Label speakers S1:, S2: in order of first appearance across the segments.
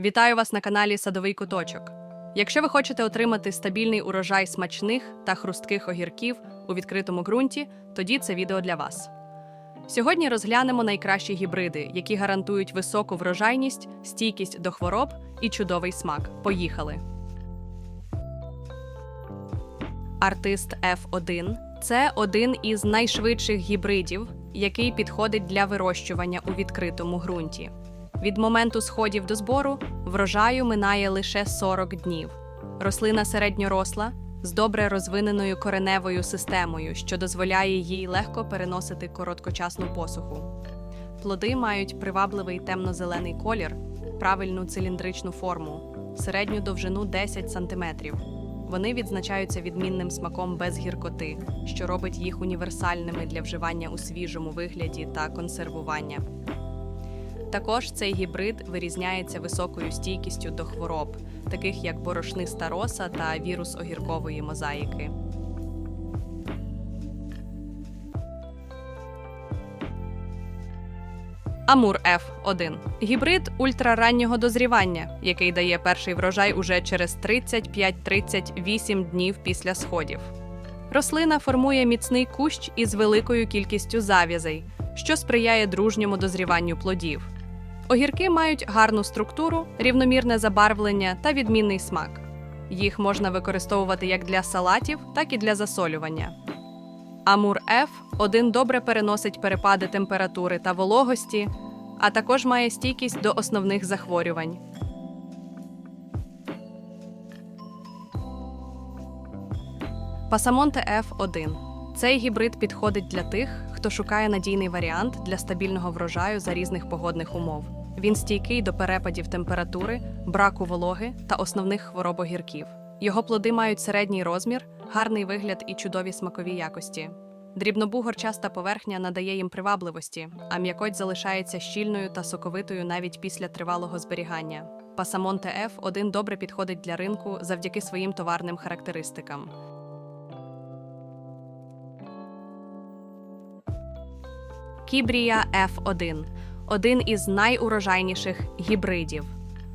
S1: Вітаю вас на каналі Садовий куточок. Якщо ви хочете отримати стабільний урожай смачних та хрустких огірків у відкритому ґрунті, тоді це відео для вас. Сьогодні розглянемо найкращі гібриди, які гарантують високу врожайність, стійкість до хвороб і чудовий смак. Поїхали! Артист F1 це один із найшвидших гібридів, який підходить для вирощування у відкритому ґрунті. Від моменту сходів до збору врожаю минає лише 40 днів. Рослина середньоросла з добре розвиненою кореневою системою, що дозволяє їй легко переносити короткочасну посуху. Плоди мають привабливий темно-зелений колір, правильну циліндричну форму, середню довжину 10 см. Вони відзначаються відмінним смаком без гіркоти, що робить їх універсальними для вживання у свіжому вигляді та консервування. Також цей гібрид вирізняється високою стійкістю до хвороб, таких як борошниста роса та вірус огіркової мозаїки. Амур F1 гібрид ультрараннього дозрівання, який дає перший врожай уже через 35-38 днів після сходів. Рослина формує міцний кущ із великою кількістю зав'язей, що сприяє дружньому дозріванню плодів. Огірки мають гарну структуру, рівномірне забарвлення та відмінний смак. Їх можна використовувати як для салатів, так і для засолювання. Амур F один добре переносить перепади температури та вологості, а також має стійкість до основних захворювань. Пасамонте F1 цей гібрид підходить для тих, хто шукає надійний варіант для стабільного врожаю за різних погодних умов. Він стійкий до перепадів температури, браку вологи та основних хвороб огірків. Його плоди мають середній розмір, гарний вигляд і чудові смакові якості. Дрібнобугорчаста поверхня надає їм привабливості, а м'якоть залишається щільною та соковитою навіть після тривалого зберігання. Пасамонте F один добре підходить для ринку завдяки своїм товарним характеристикам. Кібрія F1 один із найурожайніших гібридів.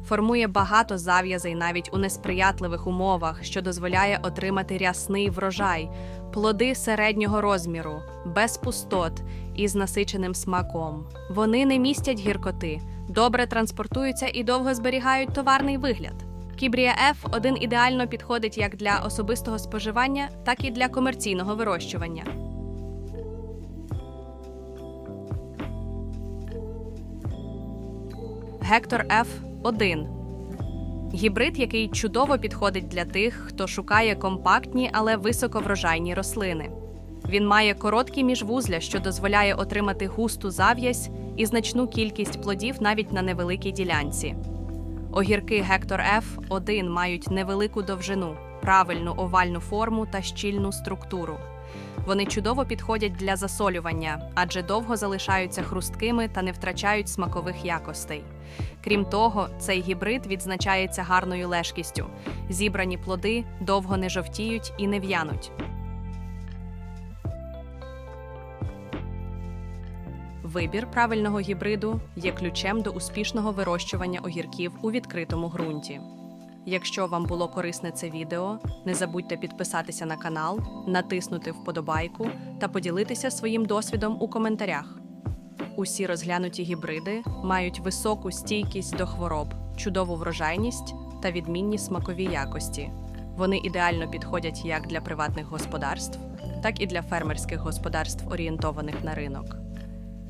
S1: Формує багато зав'язей навіть у несприятливих умовах, що дозволяє отримати рясний врожай, плоди середнього розміру, без пустот і з насиченим смаком. Вони не містять гіркоти, добре транспортуються і довго зберігають товарний вигляд. Кібрія F один ідеально підходить як для особистого споживання, так і для комерційного вирощування. Гектор F1 гібрид, який чудово підходить для тих, хто шукає компактні, але високоврожайні рослини. Він має короткі міжвузля, що дозволяє отримати густу зав'язь і значну кількість плодів навіть на невеликій ділянці. Огірки Гектор F1 мають невелику довжину, правильну овальну форму та щільну структуру. Вони чудово підходять для засолювання, адже довго залишаються хрусткими та не втрачають смакових якостей. Крім того, цей гібрид відзначається гарною лежкістю. Зібрані плоди довго не жовтіють і не в'януть. Вибір правильного гібриду є ключем до успішного вирощування огірків у відкритому ґрунті. Якщо вам було корисне це відео, не забудьте підписатися на канал, натиснути вподобайку та поділитися своїм досвідом у коментарях. Усі розглянуті гібриди мають високу стійкість до хвороб, чудову врожайність та відмінні смакові якості. Вони ідеально підходять як для приватних господарств, так і для фермерських господарств, орієнтованих на ринок.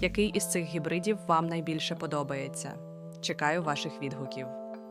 S1: Який із цих гібридів вам найбільше подобається? Чекаю ваших відгуків.